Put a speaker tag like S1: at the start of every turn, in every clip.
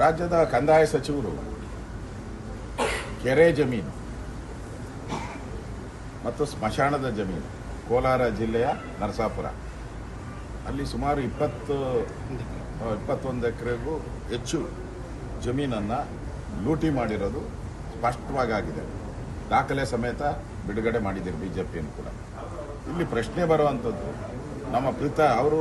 S1: ರಾಜ್ಯದ ಕಂದಾಯ ಸಚಿವರು ಕೆರೆ ಜಮೀನು ಮತ್ತು ಸ್ಮಶಾನದ ಜಮೀನು, ಕೋಲಾರ ಜಿಲ್ಲೆಯ ನರಸಾಪುರ. ಅಲ್ಲಿ ಸುಮಾರು ಇಪ್ಪತ್ತು ಇಪ್ಪತ್ತೊಂದು ಎಕರೆಗೂ ಹೆಚ್ಚು ಜಮೀನನ್ನು ಲೂಟಿ ಮಾಡಿರೋದು ಸ್ಪಷ್ಟವಾಗಿದೆ ದಾಖಲೆ ಸಮೇತ ಬಿಡುಗಡೆ ಮಾಡಿದ್ದೀರಿ ಬಿ ಜೆ ಪಿಯನ್ನು ಕೂಡ. ಇಲ್ಲಿ ಪ್ರಶ್ನೆ ಬರುವಂಥದ್ದು, ನಮ್ಮ ಪ್ರೀತ ಅವರು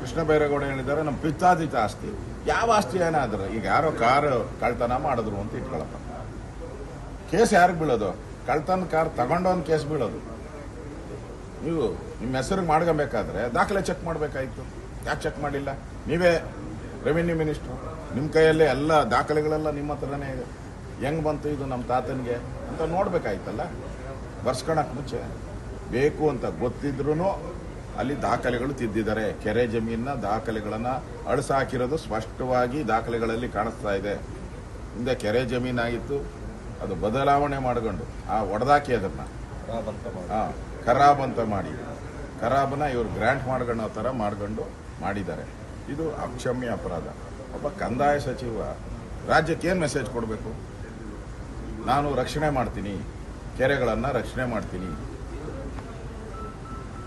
S1: ಕೃಷ್ಣ ಬೈರೇಗೌಡ ಹೇಳಿದ್ದಾರೆ, ನಮ್ಮ ಪಿತ್ತಾದಿತ ಆಸ್ತಿ. ಯಾವ ಆಸ್ತಿ ಏನಾದ್ರು, ಈಗ ಯಾರೋ ಕಾರ್ ಕಳ್ತನ ಮಾಡಿದ್ರು ಅಂತ ಇಟ್ಕೊಳಪ್ಪ. ಕೇಸ್ ಯಾರಿಗೆ ಬೀಳೋದು? ಕಳ್ತನ ಕಾರ್ ತಗೊಂಡವನ್ ಕೇಸ್ ಬೀಳೋದು. ನೀವು ನಿಮ್ಮ ಹೆಸರಿಗೆ ಮಾಡ್ಕೊಬೇಕಾದ್ರೆ ದಾಖಲೆ ಚೆಕ್ ಮಾಡಬೇಕಾಯ್ತು. ಯಾಕೆ ಚೆಕ್ ಮಾಡಿಲ್ಲ? ನೀವೇ ರೆವಿನ್ಯೂ ಮಿನಿಸ್ಟ್ರು. ನಿಮ್ಮ ಕೈಯಲ್ಲೇ ಎಲ್ಲ ದಾಖಲೆಗಳೆಲ್ಲ ನಿಮ್ಮ ಹತ್ರನೇ ಇದೆ. ಹೆಂಗ್ ಬಂತು ಇದು ನಮ್ಮ ತಾತನಿಗೆ? ಅಂತ ನೋಡ್ಬೇಕಾಯ್ತಲ್ಲ. ಬರ್ಸ್ಕೊಳಕ್ ಮುಂಚೆ ಬೇಕು ಅಂತ ಗೊತ್ತಿದ್ರೂ ಅಲ್ಲಿ ದಾಖಲೆಗಳು ತಿದ್ದಿದ್ದಾರೆ. ಕೆರೆ ಜಮೀನ ದಾಖಲೆಗಳನ್ನು ಅಳಿಸಾಕಿರೋದು ಸ್ಪಷ್ಟವಾಗಿ ದಾಖಲೆಗಳಲ್ಲಿ ಕಾಣಿಸ್ತಾ ಇದೆ. ಹಿಂದೆ ಕೆರೆ ಜಮೀನಾಗಿತ್ತು ಅದು ಬದಲಾವಣೆ ಮಾಡಿಕೊಂಡು ಆ ಒಡೆದಾಕಿ ಅದನ್ನ. ಖರಾಬ್ ಅಂತ ಮಾಡಿ. ಖರಾಬನ್ನ ಇವರು ಗ್ರ್ಯಾಂಟ್ ಮಾಡ್ಕೊಳ್ಳೋ ಥರ ಮಾಡ್ಕೊಂಡು ಮಾಡಿದ್ದಾರೆ. ಇದು ಅಕ್ಷಮ್ಯ ಅಪರಾಧ. ಒಬ್ಬ ಕಂದಾಯ ಸಚಿವ ರಾಜ್ಯಕ್ಕೆ ಏನು ಮೆಸೇಜ್ ಕೊಡಬೇಕು? ನಾನು ರಕ್ಷಣೆ ಮಾಡ್ತೀನಿ. ಕೆರೆಗಳನ್ನು ರಕ್ಷಣೆ ಮಾಡ್ತೀನಿ.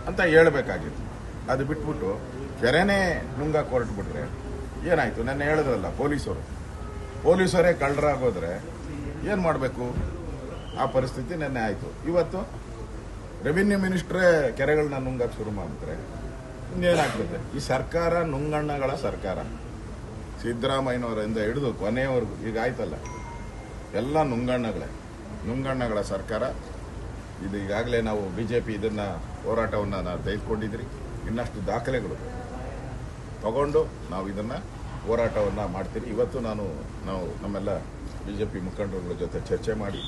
S1: ಅಂತ ಹೇಳಬೇಕಾಗಿತ್ತು. ಅದು ಬಿಟ್ಬಿಟ್ಟು ಕೆರೆನೇ ನುಂಗಕ್ಕೆ ಹೊರಟ್ಬಿಟ್ರೆ ಏನಾಯ್ತು? ನೆನ್ನೆ ಹೇಳಿದ್ರಲ್ಲ ಪೊಲೀಸರು. ಪೊಲೀಸರೇ ಕಳ್ಳರಾಗೋದ್ರೆ ಏನು ಮಾಡಬೇಕು? ಆ ಪರಿಸ್ಥಿತಿ ನೆನ್ನೆ ಆಯಿತು. ಇವತ್ತು ರೆವಿನ್ಯೂ ಮಿನಿಸ್ಟ್ರೇ ಕೆರೆಗಳನ್ನ ನುಂಗಕ್ಕೆ ಶುರು ಮಾಡಿದ್ರೆ ಇನ್ನೇನಾಗ್ತದೆ? ಈ ಸರ್ಕಾರ ನುಂಗಣ್ಣಗಳ ಸರ್ಕಾರ. ಸಿದ್ದರಾಮಯ್ಯನವರಿಂದ ಹಿಡಿದು ಕೊನೆಯವರೆಗೂ ಈಗ ಆಯ್ತಲ್ಲ? ಎಲ್ಲ ನುಂಗಣ್ಣಗಳೇ. ನುಂಗಣ್ಣಗಳ ಸರ್ಕಾರ ಇದು ಈಗಾಗಲೇ ನಾವು ಬಿ ಜೆ ಪಿ ಇದನ್ನು ಹೋರಾಟವನ್ನು ನಾವು ತೆಗೆದುಕೊಂಡಿದ್ರಿ. ಇನ್ನಷ್ಟು ದಾಖಲೆಗಳು ತಗೊಂಡು ನಾವು ಇದನ್ನು ಹೋರಾಟವನ್ನು ಮಾಡ್ತೀರಿ. ಇವತ್ತು ನಾನು, ನಾವು ನಮ್ಮೆಲ್ಲ ಬಿ ಜೆ ಪಿ ಮುಖಂಡರುಗಳ ಜೊತೆ ಚರ್ಚೆ ಮಾಡಿ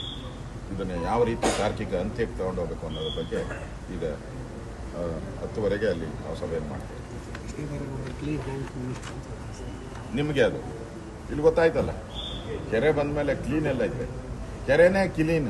S1: ಇದನ್ನು ಯಾವ ರೀತಿ ತಾರ್ಕಿಕ ಅಂತ್ಯಕ್ಕೆ ಹೋಗಬೇಕು ಅನ್ನೋದ್ರ ಬಗ್ಗೆ ಈಗ ಹತ್ತುವರೆಗೆ ಅಲ್ಲಿ ನಾವು ಸಭೆಯನ್ನು ಮಾಡ್ತೀವಿ. ನಿಮಗೆ ಅದು. ಇಲ್ಲಿ ಗೊತ್ತಾಯ್ತಲ್ಲ. ಕೆರೆ ಬಂದ ಮೇಲೆ ಕ್ಲೀನ್ ಎಲ್ಲ ಐತೆ. ಕೆರೆನೇ ಕ್ಲೀನ್